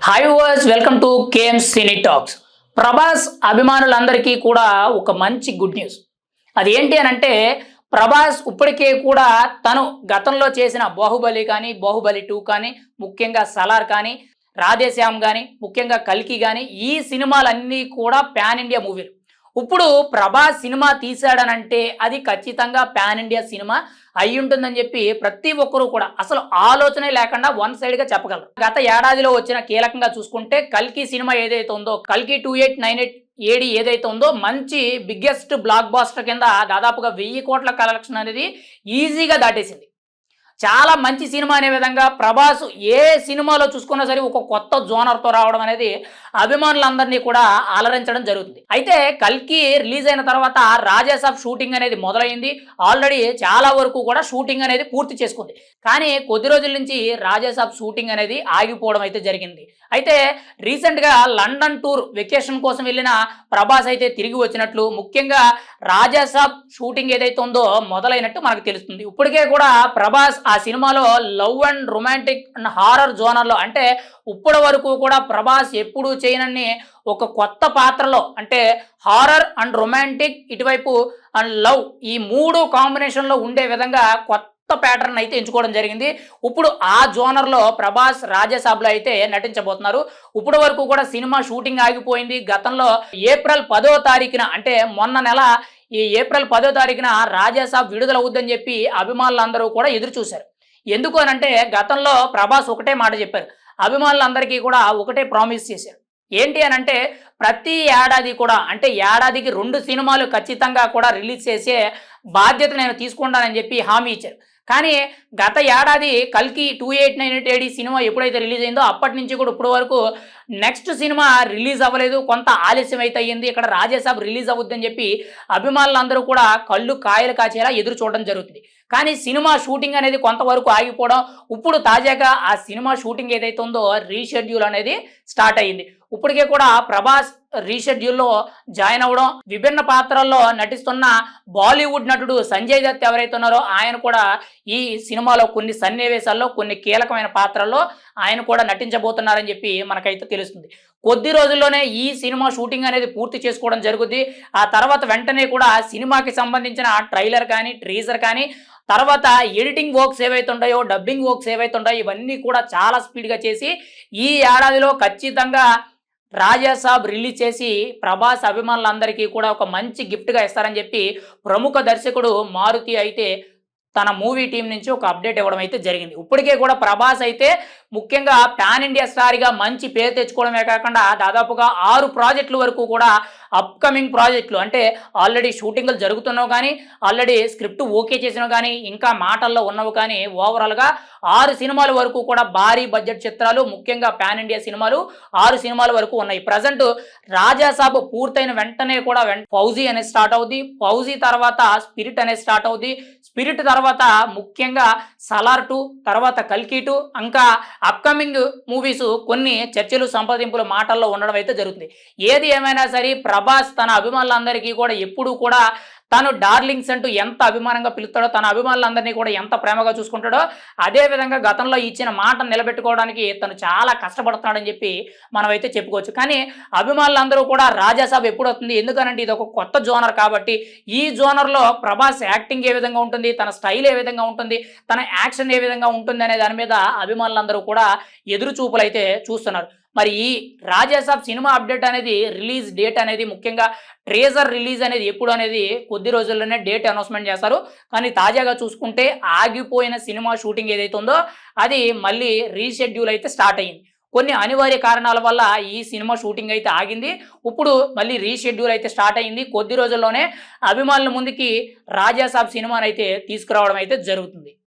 Hi verse welcome to K M cine talks Prabhas అభిమానులందరికీ కూడా ఒక మంచి గుడ్ న్యూస్ అది ఏంటి అని అంటే ప్రభాస్ ఇప్పటికే కూడా తను గతంలో చేసిన బాహుబలి కానీ బాహుబలి టూ కానీ ముఖ్యంగా సలార్ కానీ రాధేశ్యామ్ కానీ ముఖ్యంగా కల్కి కానీ ఈ సినిమాలన్నీ కూడా పాన్ ఇండియా మూవీలు ఇప్పుడు ప్రభాస్ సినిమా తీశాడనంటే అది ఖచ్చితంగా పాన్ ఇండియా సినిమా అయి ఉంటుందని చెప్పి ప్రతి ఒక్కరూ కూడా అసలు ఆలోచనే లేకుండా వన్ సైడ్గా చెప్పగలరు. గత ఏడాదిలో వచ్చిన కీలకంగా చూసుకుంటే కల్కి సినిమా ఏదైతే ఉందో కల్కి two eight nine eight AD ఏదైతే ఉందో మంచి బిగ్గెస్ట్ బ్లాక్ బాస్టర్ కింద దాదాపుగా వెయ్యి కోట్ల కలెక్షన్ అనేది ఈజీగా దాటేసింది. చాలా మంచి సినిమా అనే విధంగా ప్రభాస్ ఏ సినిమాలో చూసుకున్నా సరే ఒక కొత్త జోనర్తో రావడం అనేది అభిమానులందరినీ కూడా అలరించడం జరుగుతుంది. అయితే కల్కి రిలీజ్ అయిన తర్వాత రాజాసాబ్ షూటింగ్ అనేది మొదలైంది. ఆల్రెడీ చాలా వరకు కూడా షూటింగ్ అనేది పూర్తి చేసుకుంది. కానీ కొద్ది రోజుల నుంచి రాజాసాబ్ షూటింగ్ అనేది ఆగిపోవడం అయితే జరిగింది. అయితే రీసెంట్గా లండన్ టూర్ వెకేషన్ కోసం వెళ్ళిన ప్రభాస్ అయితే తిరిగి వచ్చినట్లు ముఖ్యంగా రాజాసాబ్ షూటింగ్ ఏదైతే ఉందో మొదలైనట్టు మనకు తెలుస్తుంది. ఇప్పటికే కూడా ప్రభాస్ ఆ సినిమాలో love and romantic and horror జోనర్లో అంటే ఇప్పటి వరకు కూడా ప్రభాస్ ఎప్పుడూ చేయనని ఒక కొత్త పాత్రలో అంటే హారర్ అండ్ రొమాంటిక్ ఇటువైపు అండ్ లవ్ ఈ మూడు కాంబినేషన్లో ఉండే విధంగా కొత్త ప్యాటర్న్ అయితే ఎంచుకోవడం జరిగింది. ఇప్పుడు ఆ జోనర్లో ప్రభాస్ రాజ్యసభలో అయితే నటించబోతున్నారు. ఇప్పటి వరకు కూడా సినిమా షూటింగ్ ఆగిపోయింది. గతంలో ఏప్రిల్ పదో తారీఖున అంటే మొన్న నెల ఈ ఏప్రిల్ పదో తారీఖున రాజాసాబ్ విడుదల అవుద్దని చెప్పి అభిమానులందరూ కూడా ఎదురు చూశారు. ఎందుకు అనంటే గతంలో ప్రభాస్ ఒకటే మాట చెప్పారు. అభిమానులందరికీ కూడా ఒకటే ప్రామిస్ చేశారు. ఏంటి అని అంటే ప్రతి ఏడాది కూడా అంటే ఏడాదికి రెండు సినిమాలు ఖచ్చితంగా కూడా రిలీజ్ చేసే బాధ్యత నేను తీసుకుంటానని చెప్పి హామీ ఇచ్చారు. కానీ గత ఏడాది కల్కి two eight nine eight AD cinema ఎప్పుడైతే రిలీజ్ అయిందో అప్పటి నుంచి కూడా ఇప్పటి వరకు నెక్స్ట్ సినిమా రిలీజ్ అవ్వలేదు. కొంత ఆలస్యం అయితే అయ్యింది. ఇక్కడ రాజేసాబ్ రిలీజ్ అవుద్దని చెప్పి అభిమానులందరూ కూడా కళ్ళు కాయలు కాచేలా ఎదురు చూడడం జరుగుతుంది. కానీ సినిమా షూటింగ్ అనేది కొంతవరకు ఆగిపోవడం ఇప్పుడు తాజాగా ఆ సినిమా షూటింగ్ ఏదైతే ఉందో రీషెడ్యూల్ అనేది స్టార్ట్ అయ్యింది. ఇప్పటికే కూడా ప్రభాస్ రీషెడ్యూల్లో జాయిన్ అవ్వడం విభిన్న పాత్రల్లో నటిస్తున్న బాలీవుడ్ నటుడు సంజయ్ దత్ ఎవరైతే ఉన్నారో ఆయన కూడా ఈ సినిమాలో కొన్ని సన్నివేశాల్లో కొన్ని కీలకమైన పాత్రల్లో ఆయన కూడా నటించబోతున్నారని చెప్పి మనకైతే తెలుస్తుంది. కొద్ది రోజుల్లోనే ఈ సినిమా షూటింగ్ అనేది పూర్తి చేసుకోవడం జరుగుద్ది. ఆ తర్వాత వెంటనే కూడా సినిమాకి సంబంధించిన ట్రైలర్ కానీ ట్రీజర్ కానీ తర్వాత ఎడిటింగ్ వర్క్స్ ఏవైతే ఉంటాయో డబ్బింగ్ వర్క్స్ ఏవైతే ఉంటాయో ఇవన్నీ కూడా చాలా స్పీడ్గా చేసి ఈ ఏడాదిలో ఖచ్చితంగా రాజాసాబ్ రిలీజ్ చేసి ప్రభాస్ అభిమానులందరికీ కూడా ఒక మంచి గిఫ్ట్గా ఇస్తారని చెప్పి ప్రముఖ దర్శకుడు మారుతి అయితే తన మూవీ టీం నుంచి ఒక అప్డేట్ ఇవ్వడం అయితే జరిగింది. ఇప్పటికే కూడా ప్రభాస్ అయితే ముఖ్యంగా పాన్ ఇండియా స్టార్గా మంచి పేరు తెచ్చుకోవడమే కాకుండా దాదాపుగా ఆరు ప్రాజెక్టుల వరకు కూడా అప్కమింగ్ ప్రాజెక్టులు అంటే ఆల్రెడీ షూటింగ్లు జరుగుతున్నావు కానీ ఆల్రెడీ స్క్రిప్ట్ ఓకే చేసినవి కానీ ఇంకా మాటల్లో ఉన్నవి కానీ ఓవరాల్గా ఆరు సినిమాల వరకు కూడా భారీ బడ్జెట్ చిత్రాలు ముఖ్యంగా పాన్ ఇండియా సినిమాలు ఆరు సినిమాల వరకు ఉన్నాయి. ప్రజెంట్ రాజాసాబ్ పూర్తయిన వెంటనే కూడా ఫౌజీ అనేది స్టార్ట్ అవుద్ది. ఫౌజీ తర్వాత స్పిరిట్ అనేది స్టార్ట్ అవుద్ది. స్పిరిట్ తర్వాత ముఖ్యంగా సలార్ టూ తర్వాత కల్కి టూ ఇంకా అప్కమింగ్ మూవీస్ కొన్ని చర్చలు సంప్రదింపులు మాటల్లో ఉండడం అయితే జరుగుతుంది. ఏది ఏమైనా సరే ప్రభాస్ తన అభిమానులందరికీ కూడా ఎప్పుడూ కూడా తను డార్లింగ్స్ అంటూ ఎంత అభిమానంగా పిలుస్తాడో తన అభిమానులందరినీ కూడా ఎంత ప్రేమగా చూసుకుంటాడో అదే విధంగా గతంలో ఇచ్చిన మాట నిలబెట్టుకోవడానికి తను చాలా కష్టపడుతున్నాడని చెప్పి మనమైతే చెప్పుకోవచ్చు. కానీ అభిమానులందరూ కూడా రాజాసాబ్ ఎప్పుడు వస్తుంది ఎందుకనంటే ఇది ఒక కొత్త జోనర్ కాబట్టి ఈ జోనర్లో ప్రభాస్ యాక్టింగ్ ఏ విధంగా ఉంటుంది? తన స్టైల్ ఏ విధంగా ఉంటుంది? తన యాక్షన్ ఏ విధంగా ఉంటుంది? అనే దాని మీద అభిమానులందరూ కూడా ఎదురు చూపులు అయితే చూస్తున్నారు. మరి ఈ రాజాసాబ్ సినిమా అప్డేట్ అనేది రిలీజ్ డేట్ అనేది ముఖ్యంగా ట్రేజర్ రిలీజ్ అనేది ఎప్పుడు అనేది కొద్ది రోజుల్లోనే డేట్ అనౌన్స్మెంట్ చేస్తారు. కానీ తాజాగా చూసుకుంటే ఆగిపోయిన సినిమా షూటింగ్ ఏదైతే ఉందో అది మళ్ళీ రీషెడ్యూల్ అయితే స్టార్ట్ అయ్యింది. కొన్ని అనివార్య కారణాల వల్ల ఈ సినిమా షూటింగ్ అయితే ఆగింది. ఇప్పుడు మళ్ళీ రీషెడ్యూల్ అయితే స్టార్ట్ అయ్యింది. కొద్ది రోజుల్లోనే అభిమానుల ముందుకి రాజాసాబ్ సినిమానైతే తీసుకురావడం అయితే జరుగుతుంది.